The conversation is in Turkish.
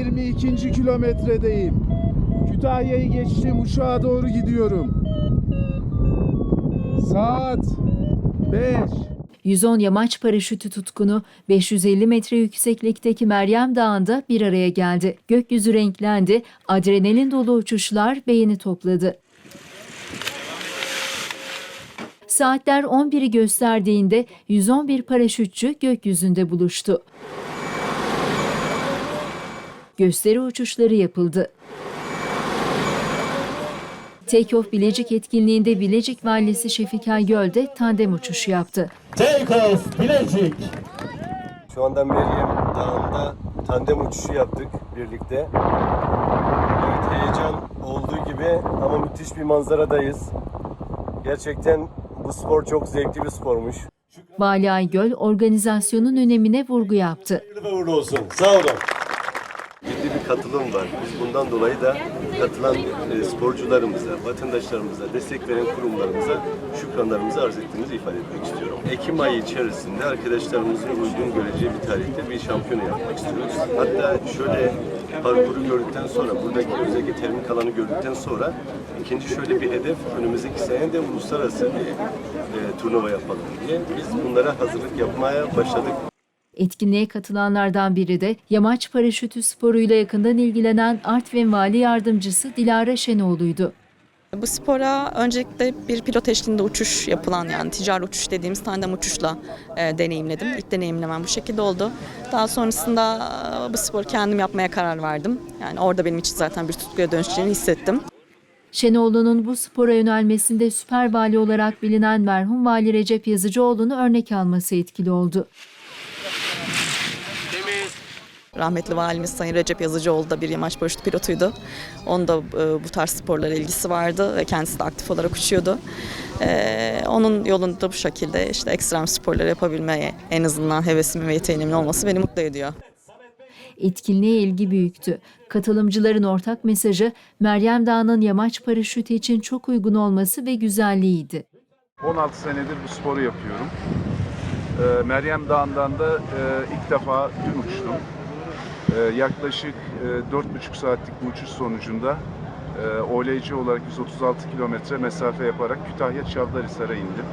22. kilometredeyim. Kütahya'yı geçtim Uşak'a doğru gidiyorum. Saat 5. 110 yamaç paraşütü tutkunu 550 metre yükseklikteki Meryem Dağı'nda bir araya geldi. Gökyüzü renklendi, adrenalin dolu uçuşlar beğeni topladı. Saatler 11'i gösterdiğinde 111 paraşütçü gökyüzünde buluştu. Gösteri uçuşları yapıldı. Take Off Bilecik etkinliğinde Bilecik Valisi Şefik Aygöl de tandem uçuşu yaptı. Take off Bilecik. Şu anda Meryem Dağı'nda tandem uçuşu yaptık birlikte. Evet heyecan olduğu gibi ama müthiş bir manzaradayız. Gerçekten bu spor çok zevkli bir spormuş. Vali Aygöl organizasyonun önemine vurgu yaptı. Hayırlı ve uğurlu olsun. Sağ olun. Ciddi bir katılım var. Biz bundan dolayı da katılan e, sporcularımıza, vatandaşlarımıza, destek veren kurumlarımıza şükranlarımızı arz ettiğimizi ifade etmek istiyorum. Ekim ayı içerisinde arkadaşlarımızın uygun göreceği bir tarihte bir şampiyona yapmak istiyoruz. Hatta şöyle parkuru gördükten sonra, buradaki özellikle termik alanı gördükten sonra ikinci şöyle bir hedef önümüzdeki sene de uluslararası bir e, turnuva yapalım diye. Biz bunlara hazırlık yapmaya başladık. Etkinliğe katılanlardan biri de yamaç paraşütü sporuyla yakından ilgilenen Artvin Vali Yardımcısı Dilara Şenoğlu'ydu. Bu spora öncelikle bir pilot eşliğinde uçuş yapılan yani ticari uçuş dediğimiz tandem uçuşla e, deneyimledim. İlk deneyimlemem bu şekilde oldu. Daha sonrasında e, bu sporu kendim yapmaya karar verdim. Yani orada benim için zaten bir tutkuya dönüşeceğini hissettim. Şenoğlu'nun bu spora yönelmesinde süper vali olarak bilinen merhum Vali Recep Yazıcıoğlu'nu örnek alması etkili oldu. Rahmetli valimiz Sayın Recep Yazıcıoğlu da bir yamaç paraşütü pilotuydu. Onun da e, bu tarz sporlara ilgisi vardı ve kendisi de aktif olarak uçuyordu. E, onun yolunda bu şekilde işte ekstrem sporları yapabilmeye en azından hevesimin ve yeteneğimin olması beni mutlu ediyor. Etkinliğe ilgi büyüktü. Katılımcıların ortak mesajı Meryem Dağı'nın yamaç paraşütü için çok uygun olması ve güzelliğiydi. 16 senedir bu sporu yapıyorum. Ee, Meryem Dağı'ndan da e, ilk defa dün uçtum. Ee, yaklaşık e, 4,5 saatlik bu uçuş sonucunda e, OLC olarak 136 kilometre mesafe yaparak Kütahya Çavdarhisar'a indim.